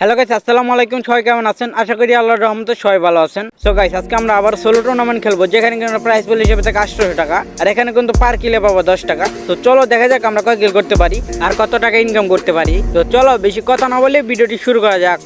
Hello guys আসসালামু আলাইকুম সবাই কেমন আছেন আশা করি আল্লাহর রহমতে সবাই ভালো আছেন সো গাইস আজকে আমরা আবার সোলো টুর্নামেন্ট খেলব যেখানে কিন্তু প্রাইস বল হিসেবে থাকে আটশোশো টাকা আর এখানে কিন্তু পার কিলে পাবো দশ টাকা তো চলো দেখা যাক আমরা কয় কিল করতে পারি আর কত টাকা ইনকাম করতে পারি তো চলো বেশি কথা না বলে ভিডিওটি শুরু করা যাক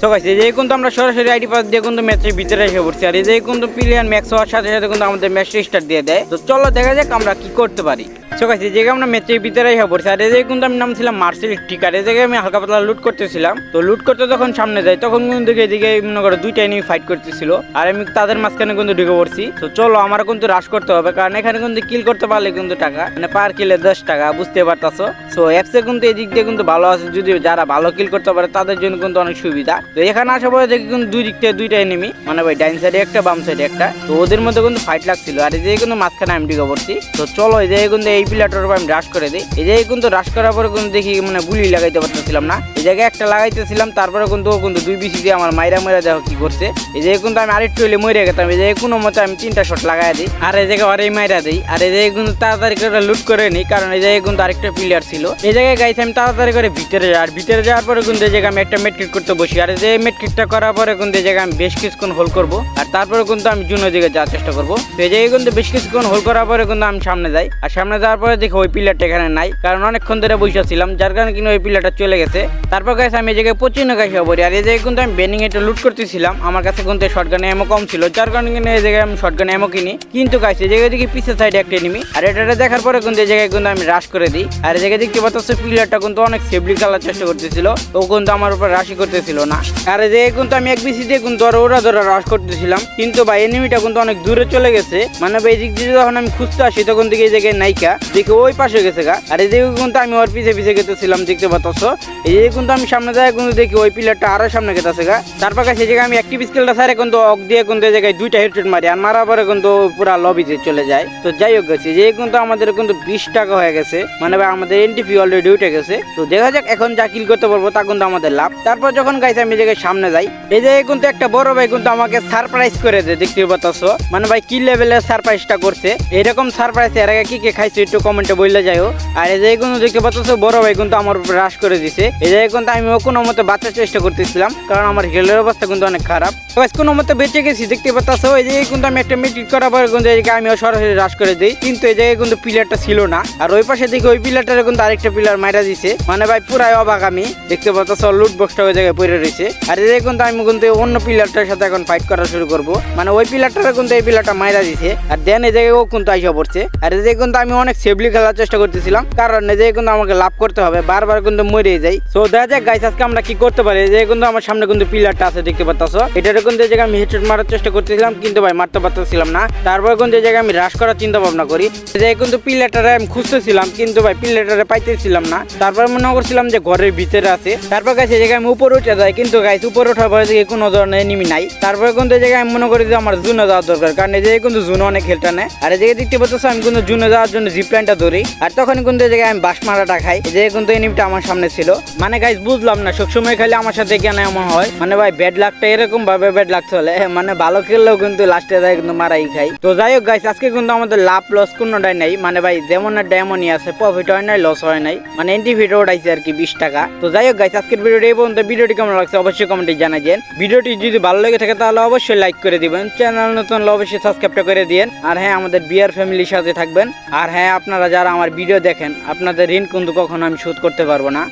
সো গাইস যে কিন্তু আমরা সরাসরি আইডি পাস দিয়ে কিন্তু ম্যাচের ভিতরে এসে পড়ছি। আর এই যে কিন্তু প্লেয়ার ম্যাক্স হওয়ার সাথে সাথে কিন্তু আমাদের ম্যাচটা স্টার্ট দিয়ে দেয়। তো চলো দেখা যাক আমরা কি করতে পারি। সো গাইস জায়গায় আমরা ম্যাচের ভিতরে এসে পড়ছি। আর এই যে কিন্তু আমি নাম ছিলাম মার্সেল টিকার জায়গায় আমি হালকা পাতলা লুট করতেছিলাম। তো লুট করতে যখন সামনে যাই, তখন কিন্তু এদিকে মনে করো দুইটা এনিমি ফাইট করতেছিল। আর আমি তাদের মাঝখানে কিন্তু ঢুকে পড়ছি। তো চলো, আমার কিন্তু রাশ করতে হবে। কারণ এখানে কিন্তু কিল করতে পারলে কিন্তু টাকা মানে পার কিলে দশ টাকা বুঝতে পারতাছো? সো অ্যাপসে কিন্তু এই দিক দিয়ে কিন্তু ভালো আছে। যদি যারা ভালো কিল করতে পারে, তাদের জন্য কিন্তু অনেক সুবিধা। তো এখানে আসার পরে দেখি কিন্তু দুই দিক থেকে দুইটা এনিমি মানে ভাই, ডাইন সাইডে একটা, বাম সাইডে একটা। তো ওদের মধ্যে কিন্তু ফাইট লাগছিল। আর এই যে কিন্তু মাঝখানে আমি ঢুকে পড়ছি। তো চলো, এই যে কিন্তু এই প্লেয়ারটার উপর আমি রাশ করে দিই। এই যে কিন্তু রাশ করার পরে কিন্তু দেখি মানে গুলি লাগাইতে পারতেছিলাম না। এই জায়গায় একটা লাগাইতেছিলাম, তারপরে কিন্তু ও কিন্তু দুই বিসি দিয়ে আমার মাইরা মাইরা দেখো কি করছে। এই যে কিন্তু আমি আরেকটু হইলে মরে গেতাম। এই যে কোনো মতে আমি তিনটা শট লাগাই দিই। আর এই জায়গায় আরে মাইরা দিই। আর এই জায়গায় কিন্তু তাড়াতাড়ি করে লুট করে নিই, কারণ এই জায়গায় কিন্তু আরেকটা প্লেয়ার ছিল। এই জায়গায় গাইছে আমি তাড়াতাড়ি করে ভিতরে আর ভিতরে যাওয়ার পরে কিন্তু এই জায়গায় আমি একটা মেট্রিক করতে বসি। আর যে মেট্রিকটা করার পরে কিন্তু এই জায়গায় আমি বেশ কিছুক্ষণ হোল করব। আর তারপরে কিন্তু আমি জুনো দিকে যাওয়ার চেষ্টা করব। এই জায়গায় কিন্তু বেশ কিছুক্ষণ হোল করার পরে কিন্তু আমি সামনে যাই। আর সামনে যাওয়ার পরে দেখি ওই পিলারটা এখানে নাই। কারণ অনেকক্ষণ ধরে বসে ছিলাম যার কারণে কিন্তু ওই পিলারটা চলে গেছে। তারপর গাইছে আমি এই জায়গায় পচিনো গাইছে পড়ি। আর এই জায়গায় কিন্তু আমি বেনিং এটা লুট করতেছিলাম। আমার কাছে কিন্তু শর্টগানে এমো কম ছিল, যার কারণে কিন্তু এই জায়গায় আমি শর্টগানে এমো কিনি। কিন্তু গাইছে এই জায়গায় দেখি পিছের সাইডে একটা এনিমি আর এটা দেখার পরে কিন্তু এই জায়গায় কিন্তু আমি রাশ করে দিই। আর এই জায়গায় দেখতে পাচ্ছি পিলারটা কিন্তু অনেক সেফলি খেলার চেষ্টা করতেছিল। ও কিন্তু আমার উপর রাশি করতেছিল না। আর যে জায়গায় কিন্তু আমি এক বিসি দিয়ে কিন্তু আরও ওরা ধরে রাশ করতেছিলাম। কিন্তু ভাই এনিমিটা কিন্তু অনেক দূরে চলে গেছে। মানে ভাই এই দিক দিয়ে যখন আমি খুঁজতে আসি, তখন দিকে এই জায়গায় নাইকা। দেখি ওই পাশে গেছে গা। আর জায়গায় কিন্তু আমি ওর পিছে পিছে গেতেছিলাম, দেখতে পাচ্ছ? এই জায়গায় কিন্তু আমি সামনে যাই কিন্তু দেখি ওই প্লেয়ারটা আরও সামনে গেতেছে গা। তারপর সেই জায়গায় আমি অ্যাক্টিভ স্কিলটা সারে কিন্তু অক দিয়ে কিন্তু এই জায়গায় দুইটা হেডশট মারি। আর মারার পরে কিন্তু পুরা লবিতে চলে যায়। তো যাই হোক গেছে যে কিন্তু আমাদের কিন্তু বিশ টাকা হয়ে গেছে। মানে ভাই, আমাদের এনটিপি অলরেডি উঠে গেছে। তো দেখা যাক এখন যা কিল করতে পারব, তা কিন্তু আমাদের লাভ। তারপর যখন গাইছে আমি জায়গায় সামনে যাই। এই জায়গায় কিন্তু একটা বড় ভাই কিন্তু আমাকে সারপ্রাইজ করে দেয় দেখতে পাচ্ছ? মানে ভাই, কি লেভেলের সারপ্রাইজটা করছে? এরকম সারপ্রাইজ এর আগে কি কে খাইছে একটু কমেন্টে বললে যাইও। আর এই জায়গায় কিন্তু দেখতে পাচ্ছ, বড় ভাই কিন্তু আমার উপর রাশ করে দিছে। এই জায়গায় কিন্তু আমি কোনো মতে বাঁচার চেষ্টা করতেছিলাম, কারণ আমার হেলের অবস্থা কিন্তু অনেক খারাপ। কোনো মতে বেঁচে গেছি, দেখতে পাচ্ছ? এই জায়গায় কিন্তু আমি একটা মিটিং করার পরে কিন্তু জায়গায় আমিও সরাসরি রাশ করে দিই। কিন্তু এই জায়গায় কিন্তু প্লেয়ারটা ছিল না। আর ওই পাশে দিকে ওই প্লেয়ারটারে কিন্তু আরেকটা পিলার মাইরা দিছে। মানে ভাই, পুরাই অবাক আমি। দেখতে পাচ্ছ লুট বক্সটা ওই জায়গায় পড়ে রয়েছে। আর জায়গায় কিন্তু আমি কিন্তু অন্য প্লেয়ারটার সাথে এখন ফাইট করা শুরু করব। মানে ওই প্লেয়ারটারে কিন্তু এই প্লেয়ারটা মাইরা দিছে। আর দেন এই জায়গায় ও কিন্তু আইসা পড়ছে। আর এই কিন্তু আমি অনেক সেফলি খেলার চেষ্টা করতেছিলাম। কারণ এই জায়গায় কিন্তু আমাকে লাভ করতে হবে। বারবার কিন্তু মরে যাই। সো দেখা যাক গাইস আজকে আমরা কি করতে পারি? এই কিন্তু আমার সামনে কিন্তু প্লেয়ারটা আছে, দেখতে পাচ্ছ এটারে কিন্তু এই জায়গায় আমি হেডশট মারার চেষ্টা করতেছিলাম, কিন্তু ভাই মারতে পারতেছিলাম না। তারপর কিন্তু এই জায়গায় আমি রাশ করার চিন্তা ভাবনা করি। এই জায়গায় কিন্তু প্লেয়ারটারে আমি খুঁজতেছিলাম, কিন্তু ভাই প্লেয়ারটারে পাইতেছিলাম না। তারপর মনে করছিলাম যে ঘরের ভিতরে আছে। তারপর গাইছে এই জায়গায় আমি উপরে উঠে যাই, কিন্তু গাইছে, উপরে ওঠার পরে দেখি কোনো ধরনের এনিমি নাই। তারপরে কিন্তু এই জায়গায় আমি মনে করি যে আমার জুনে যাওয়ার দরকার, কারণ এই জায়গায় কিন্তু জুনে অনেক খেলটা নেয় আর এই জায়গায় দেখতে পাচ্ছ, আমি কিন্তু জুনে যাওয়ার জন্য জিপ লাইনটা ধরি। আর তখন কিন্তু এই জায়গায় আমি বাস মারাটা খাই, এই জায়গায় কিন্তু এনিমিটা আমার সামনে ছিল। মানে গাইজ বুঝলাম না, সবসময় খালি আমার সাথে কেন এমন হয়? মানে ভাই ব্যাড লাকটা এরকম ভাবে ব্যাড লাগ চলে মানে ভালো খেললেও কিন্তু লাস্টে যায় কিন্তু মারাই খাই। তো যাই হোক গাইস আজকে কিন্তু আমাদের লাভ লস কোনোটাই নাই মানে ভাই, যেমন ডেমনই আছে প্রফিট হয় নাই লস হয় নাই। মানে এন্টি ভিডিও উঠাইছে আর কি বিশ টাকা। তো যাই হোক গাইস আজকের ভিডিওটি এই পর্যন্ত, ভিডিওটি কেমন লাগছে কমেন্টে জানাবেন ভিডিওটি যদি ভালো লেগে থাকে তাহলে অবশ্যই লাইক করে দিবেন। চ্যানেল নতুন অবশ্যই সাবস্ক্রাইবটা করে দিন আর হ্যাঁ আমাদের বিয়ার ফ্যামিলির সাথে থাকবেন। আর হ্যাঁ আপনারা যারা আমার ভিডিও দেখেন, আপনাদের ঋণ কিন্তু কখনো আমি শোধ করতে পারব না।